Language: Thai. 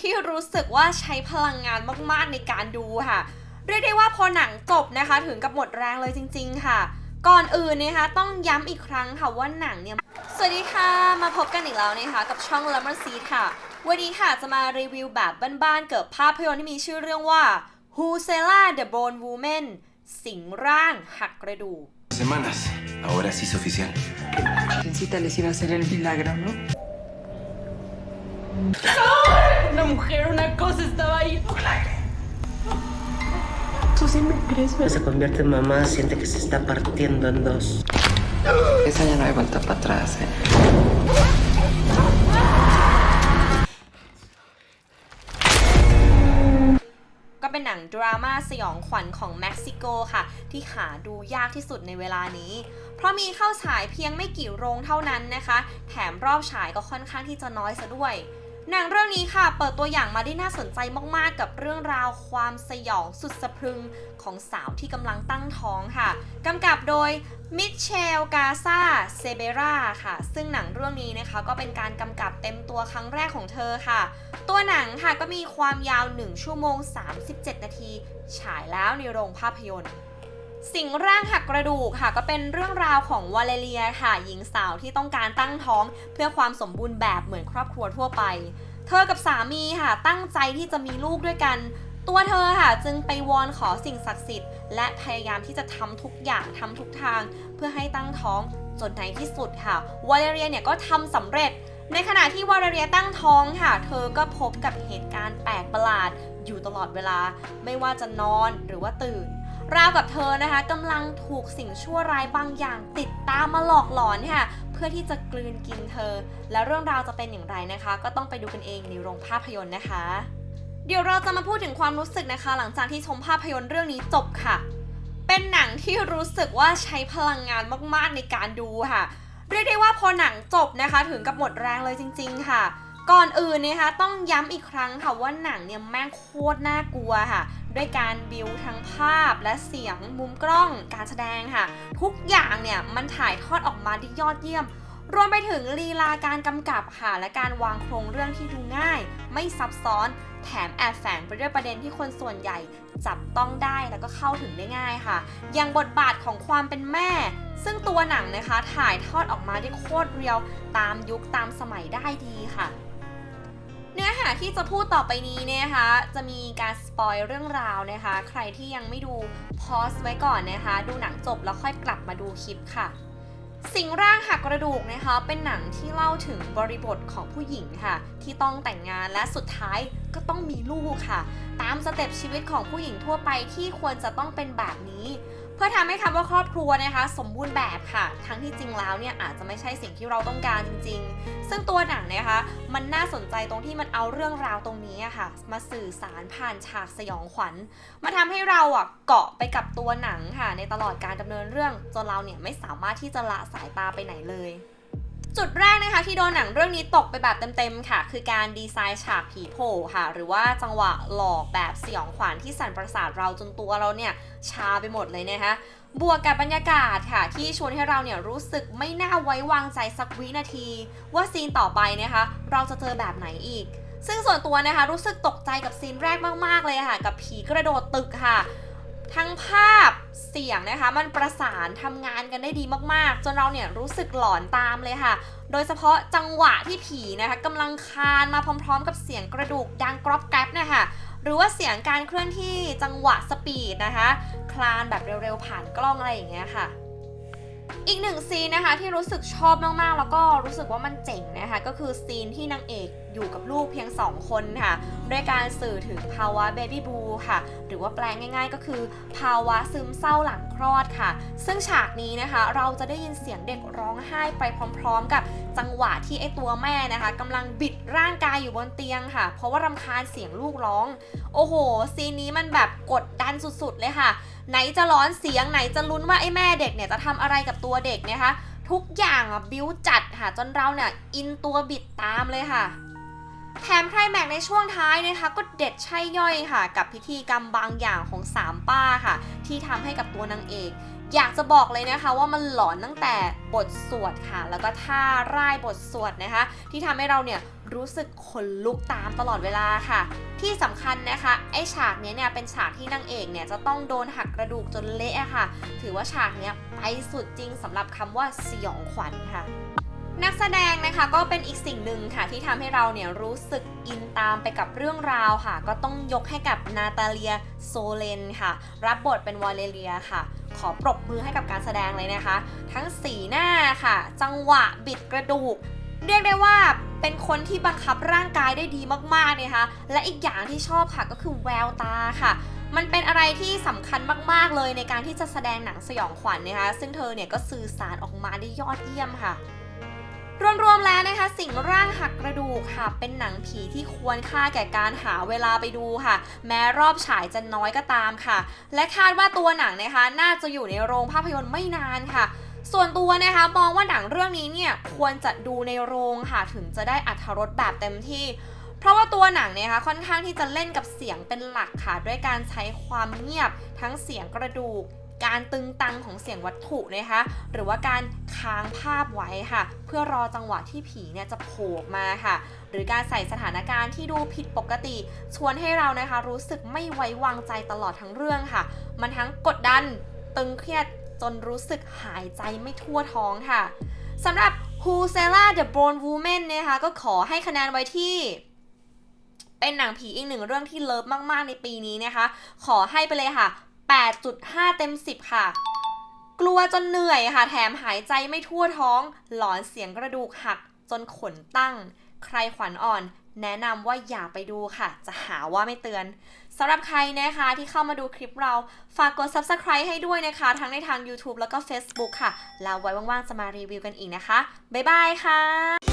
ที่รู้สึกว่าใช้พลังงานมากๆในการดูค่ะ เรียกได้ว่าพอหนังจบนะคะ ถึงกับหมดแรงเลยจริง ๆ ค่ะ ก่อนอื่นนะคะต้องย้ำอีกครั้งค่ะว่าหนังเนี่ย สวัสดีค่ะ มาพบกันอีกแล้วนะคะ กับช่อง Lemon Seed ค่ะ วันนี้ค่ะจะมารีวิวแบบบ้านๆเกี่ยวกับภาพยนตร์ที่มีชื่อเรื่องว่า Who Sela the Bone Woman สิงร่างหักกระดูก Semanas. Ahora sí es oficial. Virgencita les iba a hacer el milagro, ¿no? Una mujer, una cosa estaba ahí. ¿Tú sí me crees, se convierte en mamá, siente que se está partiendo en dos. Esa ya no hay vuelta para atrás, ¿eh? ก็เป็นหนังดราม่าสยองขวัญของเม็กซิโกค่ะ ที่หาดูยากที่สุดในเวลานี้ เพราะมีเข้าฉายเพียงไม่กี่โรงเท่านั้นนะคะ แถมรอบฉายก็ค่อนข้างที่จะน้อยซะด้วย หนังเรื่องนี้ค่ะ เปิดตัวอย่างมาได้น่าสนใจมากๆ กับเรื่องราวความสยองสุดสะพรึงของสาวที่กำลังตั้งท้องค่ะกำกับโดยมิเชล กาซาเซเบราค่ะ ซึ่งหนังเรื่องนี้นะคะก็เป็นการกำกับเต็มตัวครั้งแรกของเธอค่ะ ตัวหนังค่ะก็มีความยาว 1 ชั่วโมง 37 นาที ฉายแล้วในโรงภาพยนตร์ สิ่งร่างหักกระดูกค่ะ ก็เป็นเรื่องราวของวาเลเรียค่ะ หญิงสาวที่ต้องการตั้งท้องเพื่อความสมบูรณ์แบบเหมือนครอบครัวทั่วไป เธอกับสามีค่ะ ตั้งใจที่จะมีลูกด้วยกัน ตัวเธอค่ะจึงไปวอนขอสิ่งศักดิ์สิทธิ์และพยายามที่จะทำทุกอย่างทำทุกทาง เพื่อให้ตั้งท้องจนในที่สุดค่ะวาเลเรียเนี่ยก็ทำสำเร็จ ในขณะที่วาเลเรียตั้งท้องค่ะ เธอก็พบกับเหตุการณ์แปลกประหลาดอยู่ตลอดเวลา ไม่ว่าจะนอนหรือว่าตื่น ราวกับเธอนะคะกำลังถูกสิ่งชั่วร้ายบางอย่างติดตามมาหลอกหลอนค่ะเพื่อที่จะกลืนกินเธอ แล้วเรื่องราวจะเป็นอย่างไรนะคะ ก็ต้องไปดูกันเองในโรงภาพยนตร์นะคะ เดี๋ยวเราจะมาพูดถึงความรู้สึกนะคะ หลังจากที่ชมภาพยนตร์เรื่องนี้จบค่ะ เป็นหนังที่รู้สึกว่าใช้พลังงานมากๆในการดูค่ะเรียกได้ว่าพอหนังจบนะคะ ถึงกับหมดแรงเลยจริง ๆ ค่ะ ก่อนอื่นนะคะต้องย้ำอีกครั้งค่ะว่าหนังเนี่ยแม่งโคตรน่ากลัวค่ะ ด้วยการบิวทั้งภาพและเสียงมุมกล้องการแสดงค่ะ ทุกอย่างเนี่ยมันถ่ายทอดออกมาได้ยอดเยี่ยม รวมไปถึงลีลาการกำกับค่ะและการวางโครงเรื่องที่ดูง่าย ไม่ซับซ้อน แถมแอบแฝงไปด้วยประเด็นที่คนส่วนใหญ่จับต้องได้แล้วก็เข้าถึงได้ง่ายค่ะ อย่างบทบาทของความเป็นแม่ ซึ่งตัวหนังนะคะถ่ายทอดออกมาได้โคตรเรียว ตามยุคตามสมัยได้ดีค่ะ อที่จะพูดต่อไปนี้เนี่ยนะคะ จะมีการสปอยเรื่องราวนะคะ ใครที่ยังไม่ดูพอสไว้ก่อนนะคะ ดูหนังจบแล้วค่อยกลับมาดูคลิปค่ะ สิ่งร่างหักกระดูกนะคะ เป็นหนังที่เล่าถึงบริบทของผู้หญิงค่ะ ที่ต้องแต่งงานและสุดท้ายก็ต้องมีลูกค่ะ ตามสเต็ปชีวิตของผู้หญิงทั่วไปที่ควรจะต้องเป็นแบบนี้ พื่อทำให้คำว่าครอบครัวนะคะ สมบูรณ์แบบค่ะ ทั้งที่จริงแล้วเนี่ยอาจจะไม่ใช่สิ่งที่เราต้องการจริง ๆ ซึ่งตัวหนังนะคะ มันน่าสนใจตรงที่มันเอาเรื่องราวตรงนี้อะค่ะ มาสื่อสารผ่านฉากสยองขวัญ มาทำให้เราอะเกาะไปกับตัวหนังค่ะ ในตลอดการดำเนินเรื่องจนเราเนี่ยไม่สามารถที่จะละสายตาไปไหนเลย จุดแรกนะคะที่โดนหนังเรื่องนี้ตกไปแบบเต็มๆค่ะ คือการดีไซน์ฉากผีโผล่ค่ะ หรือว่าจังหวะหลอกแบบสยองขวัญที่สั่นประสาทเราจนตัวเราเนี่ยชาไปหมดเลยนะคะบวกกับบรรยากาศค่ะ ที่ชวนให้เราเนี่ยรู้สึกไม่น่าไว้วางใจสักวินาที ว่าซีนต่อไปนะคะ เราจะเจอแบบไหนอีก ซึ่งส่วนตัวนะคะรู้สึกตกใจกับซีนแรกมากๆเลยค่ะ กับผีกระโดดตึกค่ะ ทั้งภาพเสียงนะคะ มันประสานทำงานกันได้ดีมากๆ จนเราเนี่ยรู้สึกหลอนตามเลยค่ะ โดยเฉพาะจังหวะที่ผีนะคะกำลังคลานมาพร้อมๆ กับเสียงกระดูกดังกรอบแกรบนะคะหรือว่าเสียงการเคลื่อนที่จังหวะสปีดนะคะ คลานแบบเร็วๆผ่านกล้องอะไรอย่างเงี้ยค่ะ อีกหนึ่งซีนนะคะที่รู้สึกชอบมากๆ แล้วก็รู้สึกว่ามันเจ๋งนะคะก็คือซีนที่นางเอกอยู่กับลูกเพียง 2 คนค่ะด้วยการสื่อถึงภาวะเบบี้บูค่ะ หรือว่าแปลงง่าย ๆ ก็คือ ภาวะซึมเศร้าหลังคลอดค่ะ ซึ่งฉากนี้นะคะ เราจะได้ยินเสียงเด็กร้องไห้ไปพร้อม ๆ กับ จังหวะที่ไอตัวแม่นะคะกำลังบิดร่างกายอยู่บนเตียงค่ะ เพราะว่ารำคาญเสียงลูกร้อง โอ้โห ซีนนี้มันแบบกดดันสุดๆเลยค่ะ ไหนจะร้อนเสียงไหนจะลุ้นว่าไอ้แม่เด็กเนี่ยจะทำอะไรกับตัวเด็กนะคะ ทุกอย่างอะบิ้วจัดค่ะจนเราเนี่ยอินตัวบิดตามเลยค่ะแถมไคลแม็กในช่วงท้ายนะคะ ก็เด็ดใช่ย่อยค่ะ กับพิธีกรรมบางอย่างของสามป้าค่ะ ที่ทำให้กับตัวนางเอก อยากจะบอกเลยนะคะว่ามันหลอนตั้งแต่บทสวดค่ะ แล้วก็ท่าร่ายบทสวดนะคะ ที่ทำให้เราเนี่ยรู้สึกขนลุกตามตลอดเวลาค่ะ ที่สำคัญนะคะไอฉากนี้เนี่ยเป็นฉากที่นางเอกเนี่ยจะต้องโดนหักกระดูกจนเละค่ะ ถือว่าฉากนี้ไปสุดจริงสำหรับคำว่าสยองขวัญค่ะ นักแสดงนะคะก็เป็นอีกสิ่งหนึ่งค่ะที่ทำให้เราเนี่ยรู้สึกอินตามไปกับเรื่องราวค่ะ ก็ต้องยกให้กับนาตาเลียโซเลนค่ะ รับบทเป็นวอลเลเลียค่ะ ขอปรบมือให้กับการแสดงเลยนะคะ ทั้งสีหน้าค่ะ จังหวะบิดกระดูก เรียกได้ว่าเป็นคนที่บังคับร่างกายได้ดีมากๆเนะคะและอีกอย่างที่ชอบค่ะก็คือแววตาค่ะมันเป็นอะไรที่สำคัญมาก ๆ เลยในการที่จะแสดงหนังสยองขวัญนะคะ ซึ่งเธอเนี่ยก็สื่อสารออกมาได้ยอดเยี่ยมค่ะ รวมๆแล้วนะคะ สิ่งร่างหักกระดูกค่ะ เป็นหนังผีที่ควรค่าแก่การหาเวลาไปดูค่ะ แม้รอบฉายจะน้อยก็ตามค่ะ และคาดว่าตัวหนังนะคะ น่าจะอยู่ในโรงภาพยนตร์ไม่นานค่ะส่วนตัวนะคะมองว่าหนังเรื่องนี้เนี่ยควรจะดูในโรงค่ะถึงจะได้อัธรสแบบเต็มที่ เพราะว่าตัวหนังเนี่ยคะค่อนข้างที่จะเล่นกับเสียงเป็นหลักค่ะ ด้วยการใช้ความเงียบทั้งเสียงกระดูก การตึงตังของเสียงวัตถุนะคะ หรือว่าการค้างภาพไว้ค่ะ เพื่อรอจังหวะที่ผีเนี่ยจะโผล่มาค่ะ หรือการใส่สถานการณ์ที่ดูผิดปกติ ชวนให้เรานะคะ รู้สึกไม่ไว้วางใจตลอดทั้งเรื่องค่ะ มันทั้งกดดัน ตึงเครียดจนรู้สึกหายใจไม่ทั่วท้องค่ะสำหรับ Who s e l a the Bone Woman นะคะก็ขอให้คะแนนไว้ที่เป็นหนังผีอีกหนึ่งเรื่องที่เลิฟมาก ๆ ในปีนี้นะคะ ขอให้ไปเลยค่ะ 8.5 เต็ม 10 ค่ะ กลัวจนเหนื่อยค่ะ แถมหายใจไม่ทั่วท้อง หลอนเสียงกระดูกหักจนขนตั้ง ใครขวัญอ่อน แนะนำว่าอย่าไปดูค่ะ จะหาว่าไม่เตือนสำหรับใครนะคะที่เข้ามาดูคลิปเรา ฝากกด subscribe ให้ด้วยนะคะ ทั้งในทาง YouTube แล้วก็ Facebook ค่ะ แล้วไว้ว่างๆ จะมารีวิวกันอีกนะคะ บ๊ายบายค่ะ